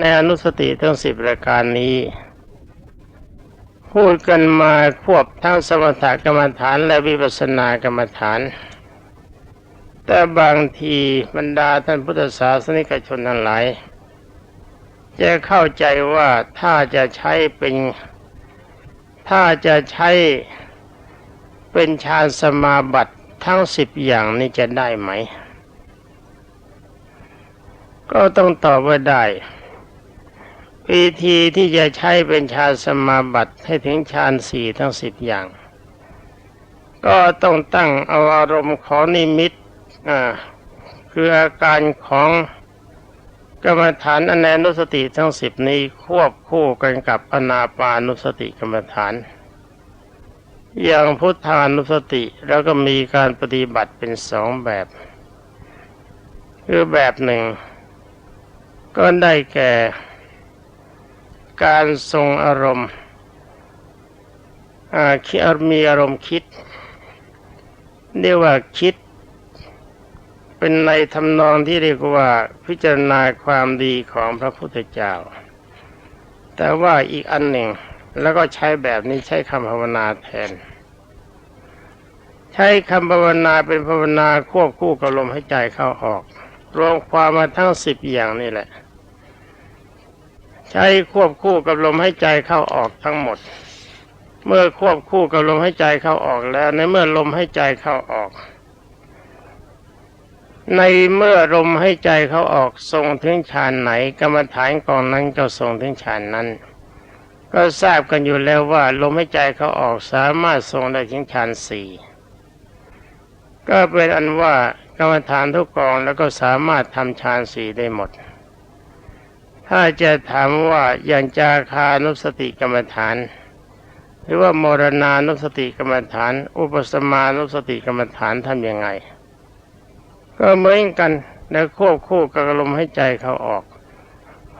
ในอนุสติทั้งสิบรายการนี้ พูดกันมาควบทั้งสมถกรรมฐานและวิปัสสนากรรมฐาน แต่บางทีบรรดาท่านพุทธศาสนิกชนทั้งหลายจะเข้าใจว่าถ้าจะใช้เป็นถ้าจะใช้เป็นฌานสมาบัติทั้งสิบอย่างนี้จะได้ไหม ก็ต้องตอบว่าได้ วิธีที่จะใช้เป็นฌานสมาบัติให้ถึงฌานสี่ทั้งสิบอย่าง ก็ต้องตั้งอาอารมณ์ของนิมิตอ่าคืออาการของกรรมฐานอนแนนุสติทั้งสิบนี้ควบคู่กันกับอนาปานุสติกรรมฐาน อย่างพุทธานุสติแล้วก็มีการปฏิบัติเป็นสองแบบ คือแบบหนึ่ง ก็ได้แก่ การทรงอารมณ์คิดมีอารมณ์คิด เรียกว่าคิด เป็นในทำนองที่เรียกว่าพิจารณาความดีของพระพุทธเจ้า แต่ว่าอีกอันหนึ่งแล้วก็ใช้แบบนี้ใช้คำภาวนาแทน ใช้คำภาวนาเป็นภาวนาควบคู่กับลมหายใจเข้าออก รวมความมาทั้งสิบอย่างนี่แหละ ใช้ควบคู่กับลมใหายใจเข้าออกทั้งหมด เมื่อควบคู่กับลมใหายใจเข้าออกแล้ว ในเมื่อลมใหายใจเข้าออก ในเมื่อลมใหายใจเข้าออกทรงถึงฌานไหน กรรมฐานกองนั้นก็ทรงถึงฌานนั้น ก็ทราบกันอยู่แล้วว่า ลมใหายใจเข้าออกสามารถทรงได้ถึงฌานสี่ก็เป็นอันว่ากรรมฐานทุกกองแล้วก็สามารถทำฌานสี่ได้หมด ถ้าจะถามว่าอย่างจาคานุสติกรรมฐาน หรือว่ามรณานุสติกรรมฐาน อุปสมานุสติกรรมฐานทำยังไง ก็เหมือนกันแล้วควบคู่กับลมให้ใจเขาออก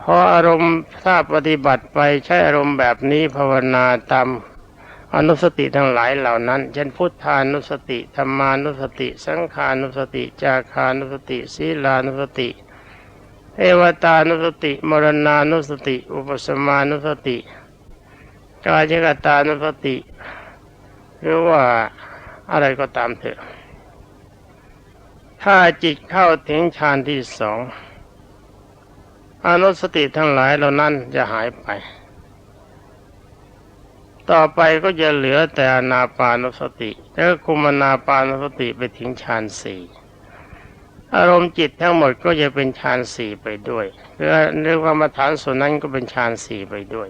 พออารมณ์ถ้าปฏิบัติไปใช้อารมณ์แบบนี้ภาวนาตามอนุสติทั้งหลายเหล่านั้น เช่นพุทธานุสติธรรมานุสติ สังขานุสติ จาคานุสติ ศีลานุสติ เอวตานุสติ มรณานุสติ อุปสมานุสติ กายกตานุสติ หรือว่าอะไรก็ตามเถอะ ถ้าจิตเข้าถึงฌานที่สองอนุสติทั้งหลายเหล่านั้นจะหายไป ต่อไปก็จะเหลือแต่อนาปานุสติ แล้วคุมนาปานุสติไปถึงฌานสี่ อารมณ์จิตทั้งหมดก็จะเป็นฌานสี่ไปด้วยหรือเรียกว่ามาฐานส่วนนั้นก็เป็นฌานสี่ไปด้วย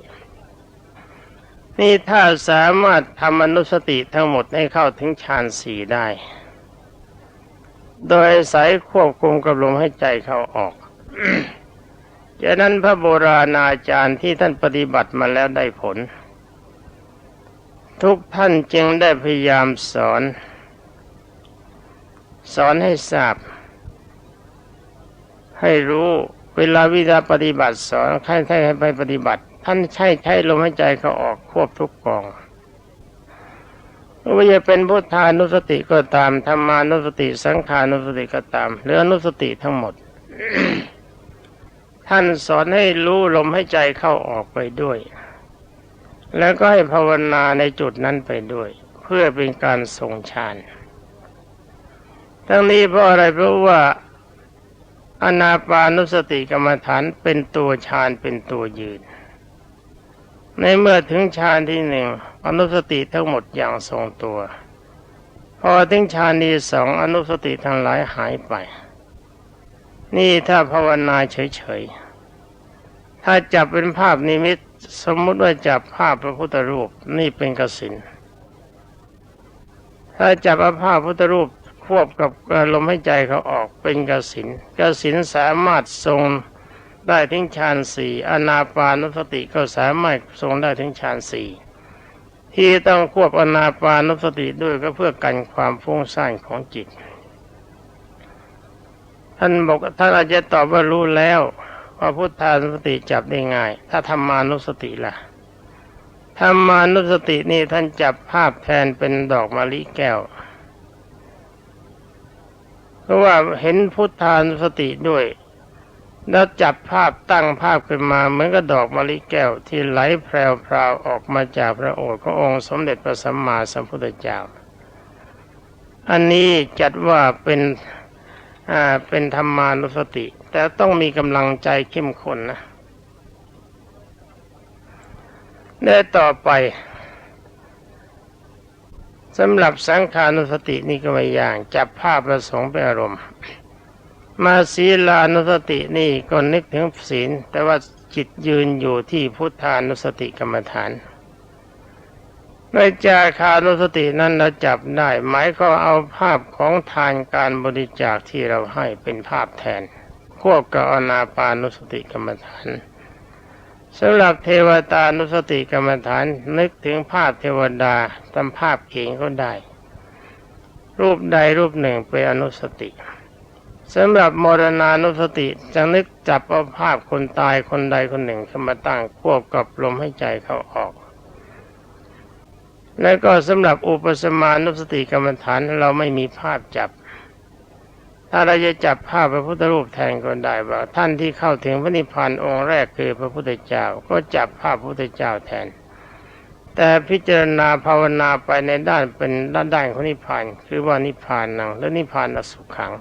นี่ถ้าสามารถทำอนุสติทั้งหมดให้เข้าถึงฌานสี่ได้ โดยอายควบคุมกับลมให้ใจเข้าออกจากนั้นพระโบราณอาจารย์ที่ท่านปฏิบัติมาแล้วได้ผล ทุกท่านจึงได้พยายามสอน สอนให้ทราบ ให้รู้เวลาวิธีปฏิบัติสอนใครใครให้ไปปฏิบัติ ท่านใช้ใช้ลมหายใจเขาออกควบทุกกองไม่ว่าจะเป็นพุทธานุสติก็ตามธรรมานุสติสังขานุสติก็ตามหรืออนุสติทั้งหมด ท่านสอนให้รู้ลมให้ใจเข้าออกไปด้วย แล้วก็ให้ภาวนาในจุดนั้นไปด้วย เพื่อเป็นการทรงฌานทั้งนี้เพราะอะไรเพราะว่า อนาปานุสติกรรมฐานเป็นตัวฌานเป็นตัวยืน ในเมื่อถึงฌานที่หนึ่งอนุสติทั้งหมดอย่างทรงตัว พอถึงฌานที่สองอนุสติทั้งหลายหายไป นี่ถ้าภาวนาเฉยๆ ถ้าจับเป็นภาพนิมิตสมมุติว่าจับภาพพระพุทธรูปนี่เป็นกสินถ้าจับภาพพุทธรูป ควบกับลมหายใจเขาออกเป็นกสินกสินสามารถทรงได้ถึงฌานสี่อนาปานุสติก็สามารถทรงได้ถึงฌานสี่ที่ต้องควบอนาปานุสติด้วยก็เพื่อกันความฟุ้งซ่านของจิต ท่านบอกท่านอาจจะตอบว่ารู้แล้วว่าพุทธานุสติจับได้ง่าย ถ้าธรรมานุสติล่ะธรรมานุสตินี่ท่านจับภาพแทนเป็นดอกมะลิแก้ว เพราะว่าเห็นพุทธานุสติด้วย แล้วจับภาพตั้งภาพขึ้นมาเหมือนกับดอกมะลิแก้วที่ไหลแพรวๆออกมาจากพระโอษฐ์ขององค์สมเด็จพระสัมมาสัมพุทธเจ้า อันนี้จัดว่าเป็นอ่าเป็นธรรมานุสติ แต่ต้องมีกำลังใจเข้มข้นนะได้ต่อไป สำหรับสังขานุสตินี่ก็ไม่อย่าง จับภาพประสงค์เป็นอารมณ์ มาศีลานุสตินี่ก็นึกถึงศีล แต่ว่าจิตยืนอยู่ที่พุทธานุสติกรรมฐานในจาคานุสตินั้นเราจับได้ หมายก็เอาภาพของทานการบริจาคที่เราให้เป็นภาพแทน ควบกับอนาปานุสติกรรมฐาน สำหรับเทวตานุสติกรรมฐานนึกถึงภาพเทวดาตามภาพเขียนก็ได้ รูปใดรูปหนึ่งเป็นอนุสติสำหรับมรณานุสติจะนึกจับเอาภาพคนตายคนใดคนหนึ่งขึ้นมาตั้งควบกับลมให้ใจเขาออก และก็สำหรับอุปสมานุสติกรรมฐานเราไม่มีภาพจับ ถ้าเราจะจับภาพพระพุทธรูปแทนก็ได้ว่าท่านที่เข้าถึงพระนิพพานองค์แรกคือพระพุทธเจ้า ก็จับภาพพระพุทธเจ้าแทน แต่พิจารณาภาวนาไปในด้านเป็นด้านด้านของนิพพานคือว่านิพพานนังและนิพพานสุขขัง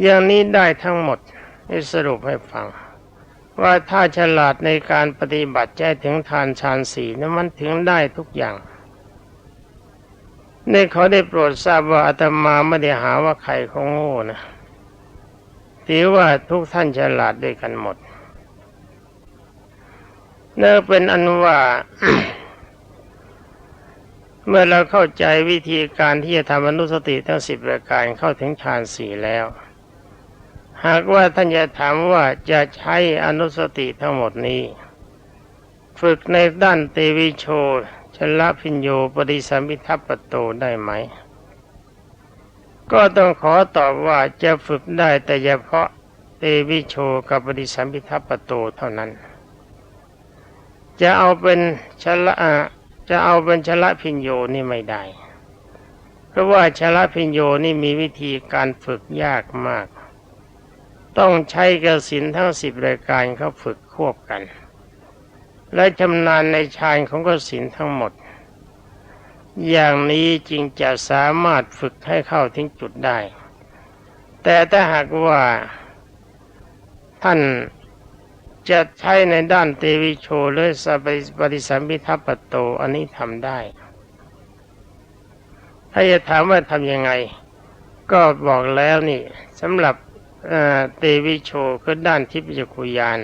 อย่างนี้ได้ทั้งหมดให้สรุปให้ฟัง ว่าถ้าฉลาดในการปฏิบัติใจถึงทานฌานสีนั้นมันถึงได้ทุกอย่าง นี่เขาได้โปรดทราบว่าอาตมาไม่ได้หาว่าใครเขาโง่นะถือว่าทุกท่านฉลาดด้วยกันหมดเนื่อเป็นอันว่า เมื่อเราเข้าใจวิธีการที่จะทำอนุสติทั้งสิบประการเข้าถึงฌานสี่แล้ว หากว่าท่านจะถามว่าจะใช้อนุสติทั้งหมดนี้ ฝึกในด้านเตวิโช ชละพิญโยปริสัมพิทัปปโตได้ไหม ก็ต้องขอตอบว่าจะฝึกได้แต่เฉพาะเตวิโชกับปริสัมพิทัปปโตเท่านั้น จะเอาเป็นชละจะเอาเป็นชละพิญโยนี่ไม่ได้ เพราะว่าชละพิญโยนี่มีวิธีการฝึกยากมาก ต้องใช้กสินทั้งสิบรายการเขาฝึกควบกัน และชำนาญในฌานของกสินทั้งหมด อย่างนี้จึงจะสามารถฝึกให้เข้าถึงจุดได้ แต่ถ้าหากว่า ท่านจะใช้ในด้านเตวิโชหรือสัปริสัมพิทัปปโตอันนี้ทำได้ ถ้าจะถามว่าทำยังไง ก็บอกแล้วนี่สำหรับเตวิโชคือด้านทิพยคุยาน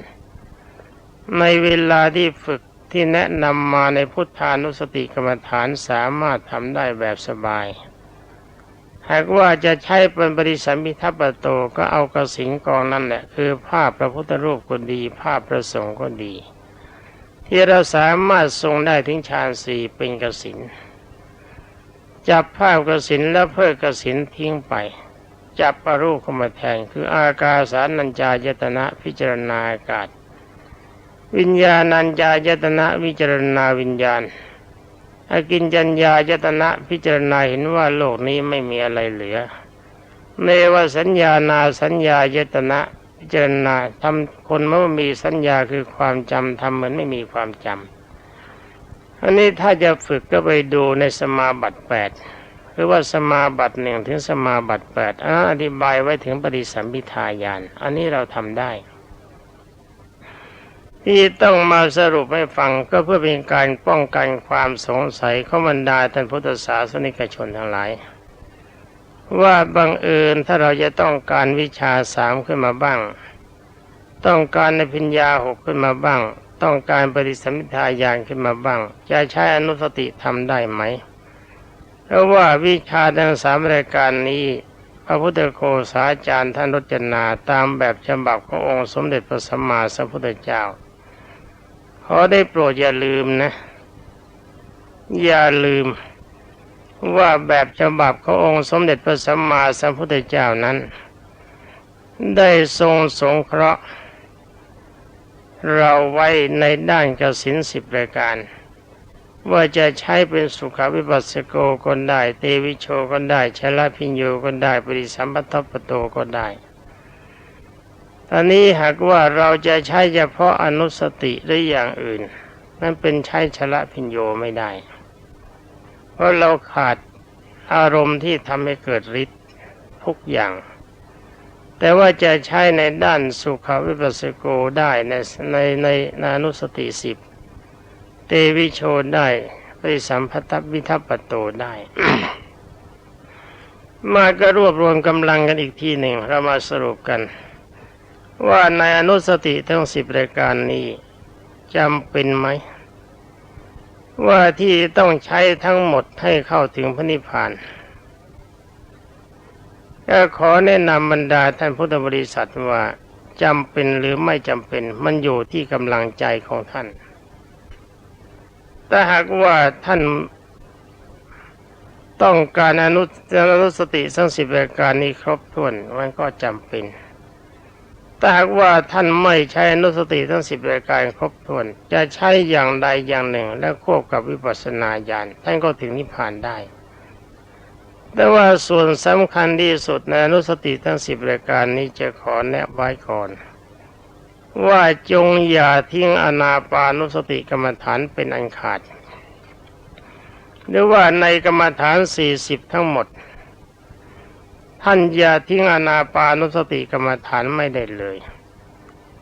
ในเวลาที่ฝึกที่แนะนำมาในพุทธานุสติกรรมฐานสามารถทำได้แบบสบาย หากว่าจะใช้เป็นบริสัมพิทัปโตก็เอากระสิงกองนั่นแหละ คือภาพพระพุทธรูปก็ดี ภาพพระสงฆ์ก็ดี ที่เราสามารถทรงได้ถึงฌานสี่เป็นกระสินจับภาพกระสินแล้วเพิกกระสินทิ้งไป จับปรูปเข้ามาแทนคืออากาสานัญจายตนะพิจารณาอากาศ วิญญาณัญญายตนะวิจารณาวิญญาณอากินจัญญายตนะพิจารณาเห็นว่าโลกนี้ไม่มีอะไรเหลือเนวสัญญานาสัญญายตนะพิจารณาทำคนเมื่อมีสัญญาคือความจำทำเหมือนไม่มีความจำอันนี้ถ้าจะฝึกก็ไปดูในสมาบัติแปดหรือว่าสมาบัติหนึ่งถึงสมาบัติแปดอันนั้นอธิบายไว้ถึงปฏิสัมพิทายาน อันนี้เราทำได้ ที่ต้องมาสรุปให้ฟังก็เพื่อเป็นการป้องกันความสงสัยของบรรดาท่านพุทธศาสนิกชนทั้งหลาย ว่าบังเอิญถ้าเราจะต้องการวิชาสามขึ้นมาบ้าง ต้องการในพิญญาหกขึ้นมาบ้าง ต้องการปริสัมพิทายานขึ้นมาบ้าง จะใช้อนุสติทำได้ไหม เพราะว่าวิชาทั้งสามรายการนี้พระพุทธโฆษาจารย์ท่านรจนาตามแบบฉบับขององค์สมเด็จพระสัมมาสัมพุทธเจ้า ขอได้โปรดอย่าลืมนะ อย่าลืม ว่าแบบฉบับขององค์สมเด็จพระสัมมาสัมพุทธเจ้านั้น ได้ทรงสงเคราะห์ เราไว้ในด้านกสินสิบรายการ ว่าจะใช้เป็นสุขวิปัสสโกก็ได้ เตวิโชก็ได้ชลพิญโยก็ได้ ปริสัมปัตถปโตก็ได้ อันนี้หากว่าเราจะใช้เฉพาะอนุสติหรืออย่างอื่น นั่นเป็นใช้ชละพิญโยไม่ได้ เพราะเราขาดอารมณ์ที่ทำให้เกิดฤทธิ์ทุกอย่าง แต่ว่าจะใช้ในด้านสุขวิปัสสโกได้ในในในในอนุสติสิบเตวิโชได้ไปสัมพัทธวิทัปปโตได้มาก็รวบรวมกำลังกันอีกทีหนึ่งเรามาสรุปกัน ว่าในอนุสติทั้งสิบรายการนี้จำเป็นไหม ว่าที่ต้องใช้ทั้งหมดให้เข้าถึงพระนิพพานก็ขอแนะนำบรรดาท่านพุทธบริษัทว่าจำเป็นหรือไม่จำเป็นมันอยู่ที่กำลังใจของท่านถ้าหากว่าท่านต้องการอนุอนุสติทั้งสิบรายการนี้ครบถ้วนมันก็จำเป็น ถ้าหากว่าท่านไม่ใช้อนุสติทั้งสิบรายการครบถ้วน จะใช้อย่างใดอย่างหนึ่ง และควบกับวิปัสสนาญาณท่านก็ถึงนิพพานได้ แต่ว่าส่วนสำคัญที่สุดในอนุสติทั้งสิบรายการนี้จะขอแนะไว้ก่อน ว่าจงอย่าทิ้งอนาปานุสติกรรมฐานเป็นอันขาดหรือว่าในกรรมฐานสี่สิบทั้งหมด ท่านอย่าทิ้งอนาปานุสติกรรมฐานไม่ได้เลย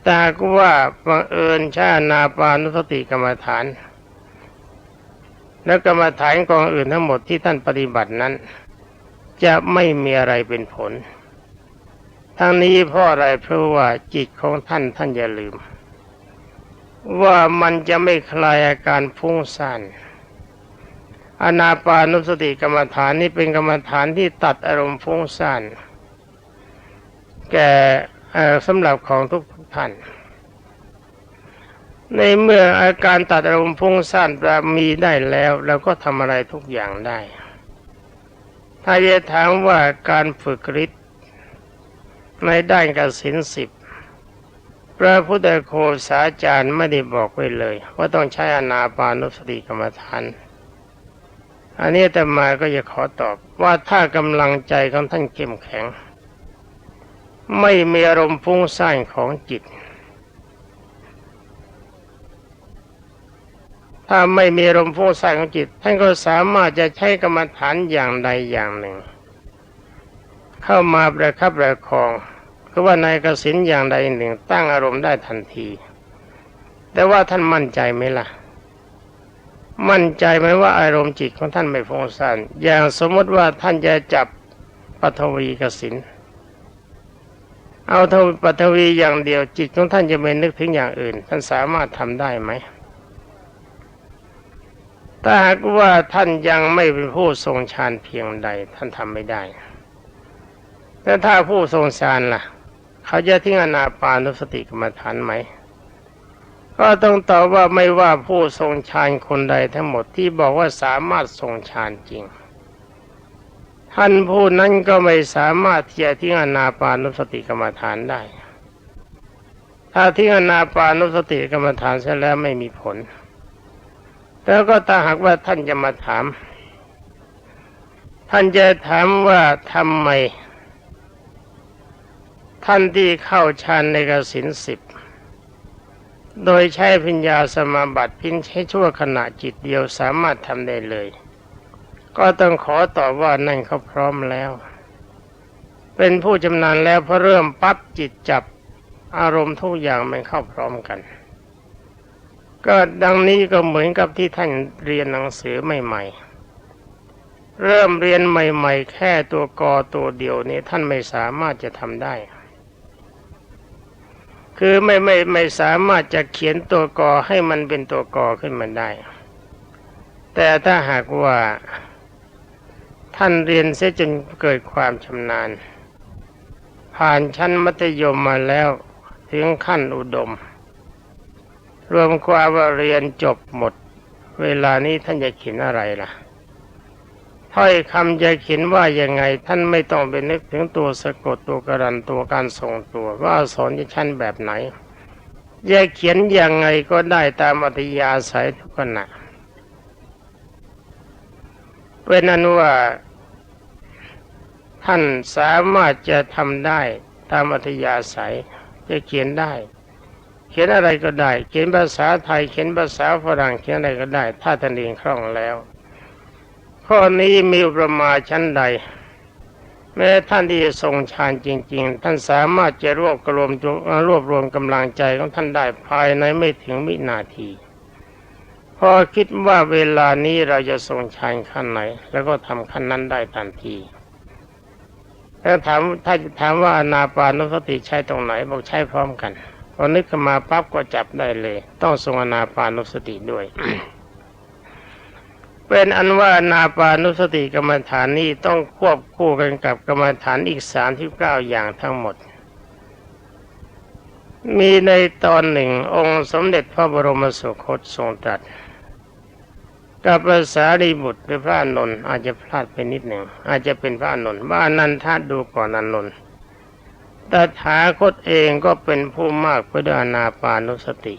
แต่หากว่าบังเอิญใช้อนาปานุสติกรรมฐาน และกรรมฐานกองอื่นทั้งหมดที่ท่านปฏิบัตินั้น จะไม่มีอะไรเป็นผล ทั้งนี้เพราะอะไรเพราะว่าจิตของท่านท่านอย่าลืม ว่ามันจะไม่คลายอาการฟุ้งซ่าน อนาปานุสติกรรมฐานนี้เป็นกรรมฐานที่ตัดอารมณ์ฟุ้งซ่านแก่สำหรับของทุกท่าน ในเมื่ออาการตัดอารมณ์ฟุ้งซ่านมีได้แล้วเราก็ทำอะไรทุกอย่างได้ ถ้าจะถามว่าการฝึกฤทธิ์ในด้านกสินสิบพระพุทธโคสาจารย์ไม่ได้บอกไว้เลย ว่าต้องใช้อนาปานุสติกรรมฐาน อันนี้แต่มาก็จะขอตอบว่าถ้ากำลังใจของท่านเข้มแข็ง ไม่มีอารมณ์ฟุ้งซ่านของจิต ถ้าไม่มีอารมณ์ฟุ้งซ่านของจิต ท่านก็สามารถจะใช้กรรมฐานอย่างใดอย่างหนึ่ง เข้ามาประคับประคองคือว่าในกสินอย่างใดหนึ่ง ตั้งอารมณ์ได้ทันที แต่ว่าท่านมั่นใจไหมล่ะ มั่นใจไหมว่าอารมณ์จิตของท่านไม่ฟุ้งซ่านอย่างสมมติว่าท่านจะจับปฐวีกสินเอาทวปฐวีอย่างเดียวจิตของท่านจะไม่นึกถึงอย่างอื่น ท่านสามารถทำได้ไหมถ้าหากว่าท่านยังไม่เป็นผู้ทรงฌานเพียงใด ท่านทำไม่ได้ แต่ถ้าผู้ทรงฌานล่ะ เขาจะทิ้งอนาปานุสติกรรมฐานไหม ก็ต้องตอบว่าไม่ว่าผู้ทรงฌานคนใดทั้งหมดที่บอกว่าสามารถทรงฌานจริง ท่านผู้นั้นก็ไม่สามารถที่จะทิ้งอนาปานุสติกรรมฐานได้ ถ้าทิ้งอนาปานุสติกรรมฐานเสร็จแล้วไม่มีผล แล้วก็ถ้าหากว่าท่านจะมาถาม ท่านจะถามว่าทำไม ท่านที่เข้าฌานในกสินสิบ โดยใช้พิญญาสมาบัติพินใช้ชั่วขณะจิตเดียวสามารถทำได้เลย ก็ต้องขอตอบว่านั่นเขาพร้อมแล้ว เป็นผู้จำนานแล้วพอเริ่มปั๊บจิตจับอารมณ์ทุกอย่างมันเข้าพร้อมกัน ก็ดังนี้ก็เหมือนกับที่ท่านเรียนหนังสือใหม่ๆ เริ่มเรียนใหม่ ๆ แค่ตัวกอตัวเดียวนี้ท่านไม่สามารถจะทำได้ คือไม่ไม่ไม่สามารถจะเขียนตัวกอให้มันเป็นตัวกอขึ้นมาได้ แต่ถ้าหากว่า ท่านเรียนเสียจนเกิดความชำนาญ ผ่านชั้นมัธยมมาแล้วถึงขั้นอุดม รวมความว่าเรียนจบหมด เวลานี้ท่านจะเขียนอะไรล่ะ ถ้อยคำจะเขียนว่ายังไงท่านไม่ต้องไปนึกถึงตัวสะกดตัวกระดันตัวการทรงตัวว่าสอักษรจะชั้นแบบไหนจะเขียนยังไงก็ได้ตามอัธยาศัยทุกขณะเป็นนั้นว่าท่านสามารถจะทำได้ตามอัธยาศัยจะเขียนได้ เขียนอะไรก็ได้ เขียนภาษาไทยเขียนภาษาฝรั่งเขียนอะไรก็ได้ ถ้าท่านเรียนคล่องแล้ว ข้อนี้มีประมาชั้นใด แม้ท่านที่ทรงฌานจริง ๆ ท่านสามารถจะรวบรวมรวบรวมกำลังใจของท่านได้ภายในไม่ถึงวินาที พอคิดว่าเวลานี้เราจะทรงฌานขั้นไหน แล้วก็ทำขั้นนั้นได้ทันทีแล้วถามถ้าถามว่าอนาปานุสติใช้ตรงไหนบอกใช้พร้อมกันพอนึกขึ้นมาปั๊บก็จับได้เลย ต้องทรงอนาปานุสติด้วย เป็นอันว่านาปานุสติกรรมฐานนี้ต้องควบคู่กันกับกรรมฐานอีกสามที่เก้าอย่างทั้งหมด มีในตอนหนึ่งองค์สมเด็จพระบรมสุคตทรงตรัสกับภาษารีบุตรหรือพระนนท์อาจจะพลาดไปนิดหนึ่งอาจจะเป็นพระนนท์ว่านันทาดูก่อนอานนท์แต่ถาคตเองก็เป็นผู้มากไปด้วยอนาปานุสติ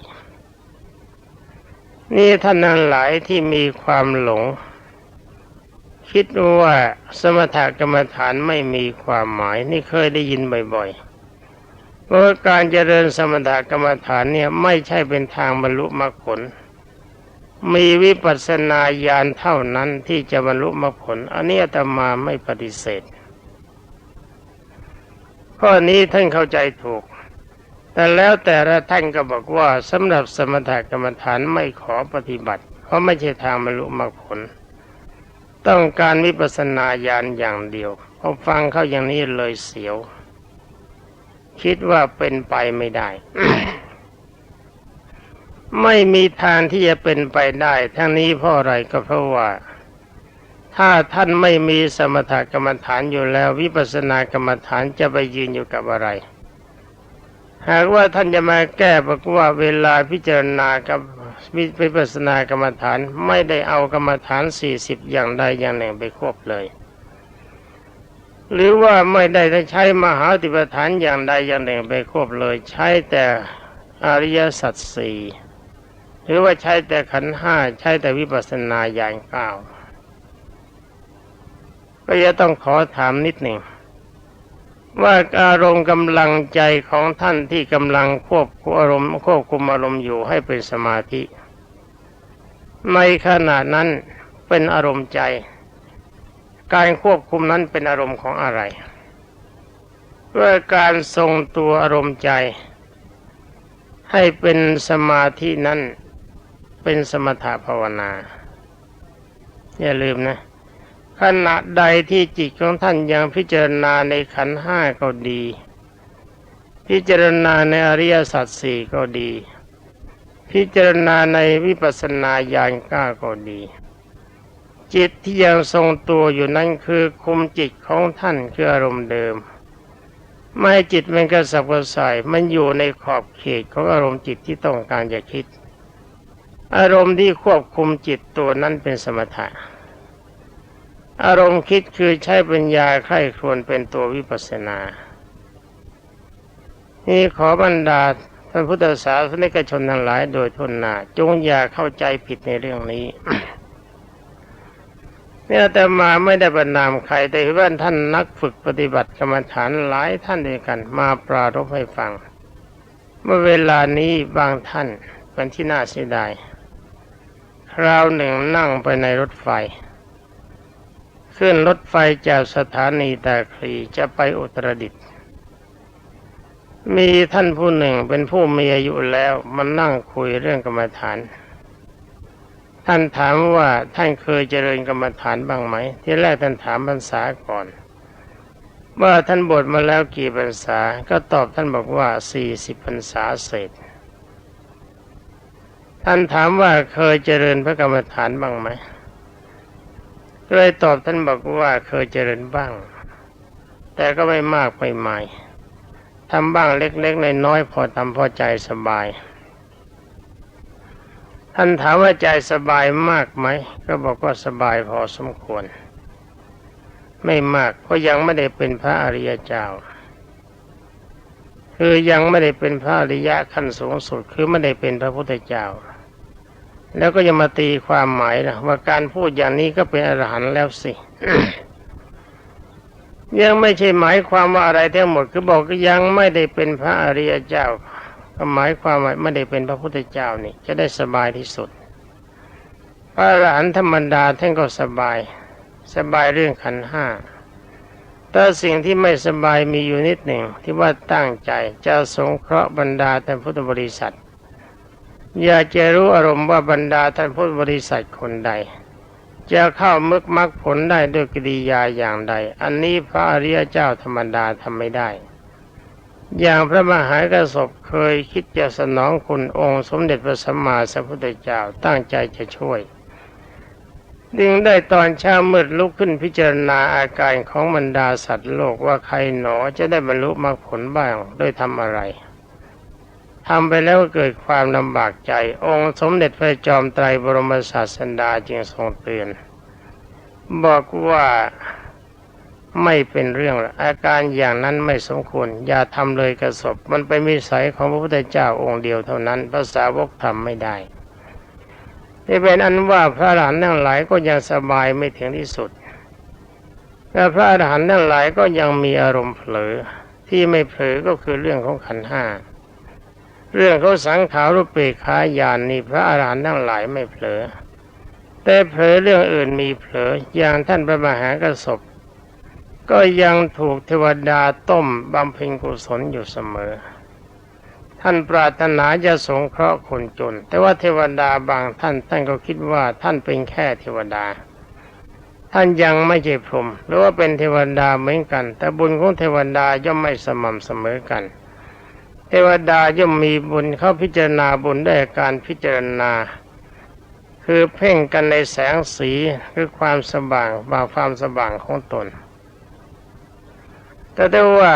นี่ท่านนั้นหลายที่มีความหลง คิดว่าสมถกรรมฐานไม่มีความหมาย นี่เคยได้ยินบ่อยๆเพราะการเจริญสมถกรรมฐานเนี่ยไม่ใช่เป็นทางบรรลุมรรคผล มีวิปัสสนาญาณเท่านั้นที่จะบรรลุมรรคผล อันนี้อาตมาไม่ปฏิเสธข้อนี้ท่านเข้าใจถูก แต่แล้วแต่ละท่านก็บอกว่าสำหรับสมถกรรมฐานไม่ขอปฏิบัติ เพราะไม่ใช่ทางบรรลุมรรคผล ต้องการวิปัสสนาญาณอย่างเดียวพอฟังเข้าอย่างนี้เลยเสียว คิดว่าเป็นไปไม่ได้ ไม่มีทางที่จะเป็นไปได้ ทั้งนี้เพราะอะไรก็เพราะว่า ถ้าท่านไม่มีสมถกรรมฐานอยู่แล้ว วิปัสสนากรรมฐานจะไปยืนอยู่กับอะไร หากว่าท่านจะมาแก้บอกว่าเวลาพิจารณากับวิปัสสนากรรมฐานไม่ได้เอากรรมฐานสี่สิบอย่างใดอย่างหนึ่งไปควบเลย หรือว่าไม่ได้ใช้มหาติปฐานอย่างใดอย่างหนึ่งไปควบเลย ใช้แต่อริยสัจสี่หรือว่าใช้แต่ขันห้าใช้แต่วิปัสสนาญาณเก้าก็จะต้องขอถามนิดหนึ่ง ว่าอารมณ์กำลังใจของท่านที่กำลังควบคุมอารมณ์ควบคุมอารมณ์อยู่ให้เป็นสมาธิ ในขณะนั้นเป็นอารมณ์ใจ การควบคุมนั้นเป็นอารมณ์ของอะไรเพื่อการทรงตัวอารมณ์ใจ ให้เป็นสมาธินั้นเป็นสมถภาวนา อย่าลืมนะ ขณะใดที่จิตของท่านยังพิจารณาในขันห้าก็ดี พิจารณาในอริยสัจสี่ก็ดี พิจารณาในวิปัสสนาญาณก้าก็ดี จิตที่ยังทรงตัวอยู่นั้นคือคุมจิตของท่านคืออารมณ์เดิม ไม่ให้จิตมันกระสับกระส่ายมันอยู่ในขอบเขตของอารมณ์จิตที่ต้องการจะคิด อารมณ์ที่ควบคุมจิตตัวนั้นเป็นสมถะ อารมณ์คิดคือใช้ปัญญาใคร่ครวญเป็นตัววิปัสสนา นี่ขอบรรดาท่านพุทธศาสนิกชนทั้งหลายโดยทุนหนาจงอย่าเข้าใจผิดในเรื่องนี้เนี่ยแต่มาไม่ได้บรรนามใครแต่ว่าท่านนักฝึกปฏิบัติกรรมฐานหลายท่านด้วยกัน มาปรารบให้ฟัง เมื่อเวลานี้บางท่านเป็นที่น่าเสียดาย คราวหนึ่งนั่งไปในรถไฟ ขึ้นรถไฟจากสถานีตาคลีจะไปอุตรดิตถ์มีท่านผู้หนึ่งเป็นผู้มีอายุแล้วมันนั่งคุยเรื่องกรรมฐาน ท่านถามว่าท่านเคยเจริญกรรมฐานบ้างไหม ที่แรกท่านถามพรรษาก่อนว่าท่านบวชมาแล้วกี่พรรษา ก็ตอบท่านบอกว่าสี่สิบพรรษาเศษ ท่านถามว่าเคยเจริญพระกรรมฐานบ้างไหม ก็เลยตอบท่านบอกว่าเคยเจริญบ้าง แต่ก็ไม่มากไม่หมายทำบ้างเล็กๆในน้อยพอทำพอใจสบาย ท่านถามว่าใจสบายมากไหม ก็บอกว่าสบายพอสมควร ไม่มากเพราะยังไม่ได้เป็นพระอริยเจ้า คือยังไม่ได้เป็นพระอริยะขั้นสูงสุด คือไม่ได้เป็นพระพุทธเจ้า แล้วก็ยังมาตีความหมายนะว่าการพูดอย่างนี้ก็เป็นอรหันต์แล้วสิยังไม่ใช่หมายความว่าอะไรทั้งหมดคือบอกก็ยังไม่ได้เป็นพระอริยเจ้าก็หมายความว่าไม่ได้เป็นพระพุทธเจ้านี่ จะได้สบายที่สุด พระอรหันต์ธรรมดาท่านก็สบาย สบายเรื่องขันห้าแต่สิ่งที่ไม่สบายมีอยู่นิดหนึ่งที่ว่าตั้งใจจะสงเคราะห์บรรดาท่พุทธบริษัท อยากจะรู้อารมณ์ว่าบรรดาท่านพุทธบริษัทคนใด จะเข้ามึกมักผลได้ด้วยกิริยาอย่างใด อันนี้พระอริยเจ้าธรรมดาทำไม่ได้ อย่างพระมหากระสบเคยคิดจะสนองคุณองค์สมเด็จพระสัมมาสัมพุทธเจ้าตั้งใจจะช่วยดึงได้ตอนเช้ามืดลุกขึ้นพิจารณาอาการของบรรดาสัตว์โลกว่าใครหนอจะได้บรรลุมรรคผลบ้างโดยทำอะไร ทำไปแล้วก็เกิดความลำบากใจ องค์สมเด็จพระจอมไตรบรมศาสดาจึงทรงเตือน บอกว่าไม่เป็นเรื่องอาการอย่างนั้นไม่สมควร อย่าทำเลยกระสบมันเป็นมิสัยของพระพุทธเจ้าองค์เดียวเท่านั้นภาษาวกทำไม่ได้ที่เป็นอันว่าพระอรหันต์ทั้งหลายก็ยังสบายไม่ถึงที่สุดแต่พระอรหันต์ทั้งหลายก็ยังมีอารมณ์เผลอที่ไม่เผลอก็คือเรื่องของขันห้า เรื่องเขาสังขารรูปเปกขายานนี่พระอรหันต์ทั้งหลายไม่เผลอ แต่เผลอเรื่องอื่นมีเผลออย่างท่านพระมหากระสบก็ยังถูกเทวดาต้มบำเพ็ญกุศลอยู่เสมอ ท่านปรารถนาจะสงเคราะห์คนจน แต่ว่าเทวดาบางท่านท่านก็คิดว่าท่านเป็นแค่เทวดา ท่านยังไม่ใช่พรหมหรือว่าเป็นเทวดาเหมือนกัน แต่บุญของเทวดาย่อมไม่สม่ำเสมอกัน เทวดาย่อมมีบุญเขาพิจารณาบุญได้การพิจารณา คือเพ่งกันในแสงสีคือความสว่างบาความสว่างของตน แต่ได้ว่า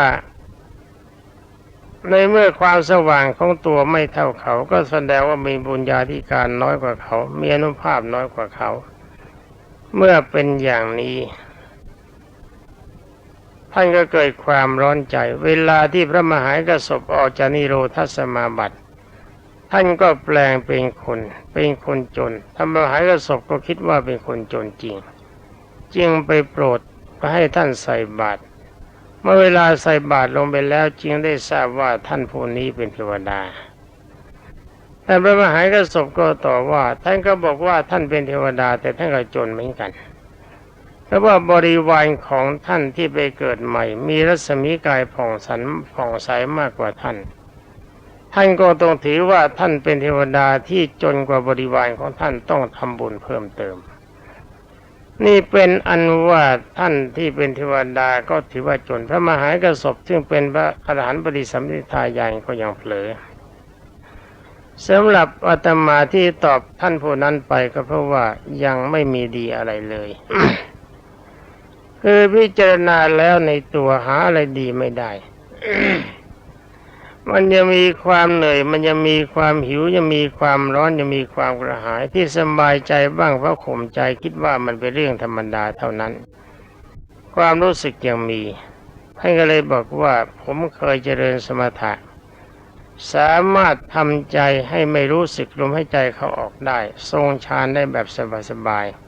ในเมื่อความสว่างของตัวไม่เท่าเขา ก็แสดงว่ามีบุญญาธิการน้อยกว่าเขา มีอนุภาพน้อยกว่าเขา เมื่อเป็นอย่างนี้ ท่านก็เกิดความร้อนใจ เวลาที่พระมหากระสบออกจากนิโรธสมาบัติท่านก็แปลงเป็นคน เป็นคนจนท่านมหากระสบก็คิดว่าเป็นคนจนจริง จึงไปโปรดให้ท่านใส่บาตรเมื่อเวลาใส่บาตรลงไปแล้วจึงได้ทราบว่าท่านผู้นี้เป็นเทวดาแต่พระมหากระสบก็ต่อว่า ท่านก็บอกว่าท่านเป็นเทวดาแต่ท่านก็จนเหมือนกัน เพราะว่าบริวารของท่านที่ไปเกิดใหม่ มีรัศมีกายผ่องสันผ่องใสมากกว่าท่าน ท่านก็ต้องถือว่าท่านเป็นเทวดาที่จนกว่าบริวารของท่านต้องทำบุญเพิ่มเติม นี่เป็นอันว่าท่านที่เป็นเทวดาก็ถือว่าจนพระมหากระสบซึ่งเป็นพระอรหันต์ปฏิสัมพิทายานก็ยังเผลอสำหรับอาตมาที่ตอบท่านผู้นั้นไปก็เพราะว่ายังไม่มีดีอะไรเลย คือพิจารณาแล้วในตัวหาอะไรดีไม่ได้ มันยังมีความเหนื่อย มันยังมีความหิวยังมีความร้อนยังมีความกระหายที่สบายใจบ้างเพราะข่มใจคิดว่ามันเป็นเรื่องธรรมดาเท่านั้น ความรู้สึกยังมีท่านก็เลยบอกว่าผมเคยเจริญสมถะ สามารถทำใจให้ไม่รู้สึกลมหายใจเขาออกได้ ทรงฌานได้แบบสบายๆ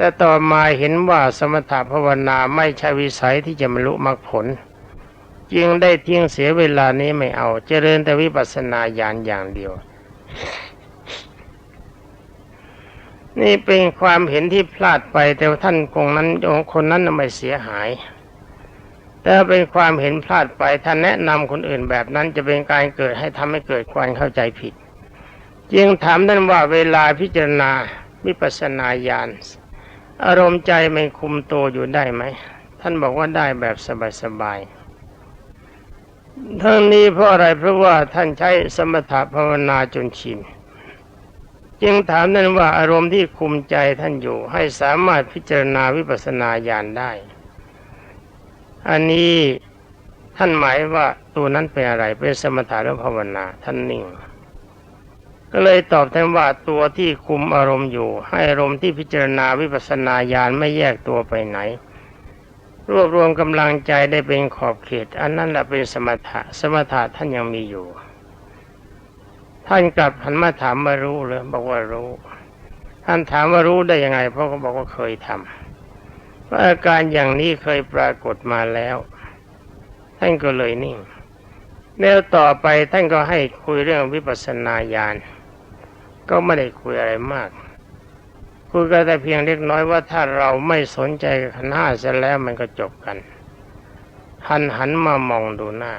แต่ต่อมาเห็นว่าสมถภาวนาไม่ใช่วิสัยที่จะบรรลุมรรคผล จึงได้ทิ้งเสียเวลานี้ไม่เอา เจริญแต่วิปัสสนาญาณอย่างเดียว นี่เป็นความเห็นที่พลาดไปแต่ท่านคงนั้นคนนั้นไม่เสียหายแต่เป็นความเห็นพลาดไปท่านแนะนำคนอื่นแบบนั้นจะเป็นการเกิดให้ทำให้เกิดความเข้าใจผิด จึงถามท่านว่าเวลาพิจารณาวิปัสสนาญาณ อารมณ์ใจมันคุมตัวอยู่ได้ไหม ท่านบอกว่าได้แบบสบายๆทั้งนี้เพราะอะไรเพราะว่าท่านใช้สมถะภาวนาจนชินจึงถามท่านว่าอารมณ์ที่คุมใจท่านอยู่ ให้สามารถพิจารณาวิปัสสนาญาณได้ อันนี้ท่านหมายว่าตัวนั้นเป็นอะไรเป็นสมถะหรือภาวนาท่านนิ่ง ก็เลยตอบแทนว่าตัวที่คุมอารมณ์อยู่ ให้อารมณ์ที่พิจารณาวิปัสสนาญาณไม่แยกตัวไปไหน รวบรวมกำลังใจได้เป็นขอบเขต อันนั้นแหละเป็นสมถะสมถะท่านยังมีอยู่ ท่านกลับหันมาถามมารู้เลยบอกว่ารู้ ท่านถามว่ารู้ได้ยังไง เพราะเขาบอกว่าเคยทำว่าอาการอย่างนี้เคยปรากฏมาแล้ว ท่านก็เลยนิ่งแล้วต่อไปท่านก็ให้คุยเรื่องวิปัสสนาญาณ ก็ไม่ได้คุยอะไรมากคุยกันแต่เพียงเล็กน้อยว่าถ้าเราไม่สนใจกับขันห้าเสร็จแล้วมันก็จบกัน หันหันมามองดูหน้า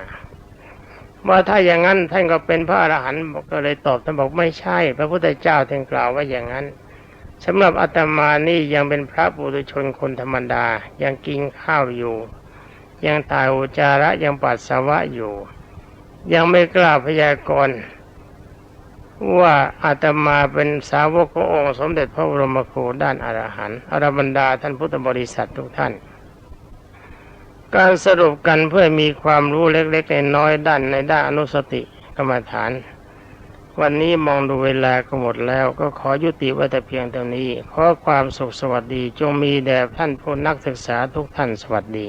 ว่าถ้าอย่างนั้นท่านก็เป็นพระอรหันต์ก็เลยตอบท่านบอกไม่ใช่ พระพุทธเจ้าท่านกล่าวว่าอย่างนั้นสำหรับอาตมานี่ยังเป็นพระปุถุชนคนธรรมดา ยังกินข้าวอยู่ ยังถ่ายอุจจาระยังปัสสาวะอยู่ ยังไม่กล้าพยากรณ์ ว่าอาตมาเป็นสาวกขององค์สมเด็จพระบรมครูด้านอรหันต์อรบรรดาท่านพุทธบริษัททุกท่าน การสรุปกันเพื่อมีความรู้เล็กๆน้อยด้านในด้านอนุสติกรรมฐาน วันนี้มองดูเวลาก็หมดแล้วก็ขอยุติไว้แต่เพียงเท่านี้ ขอความสุขสวัสดีจงมีแด่ท่านผู้นักศึกษาทุกท่านสวัสดี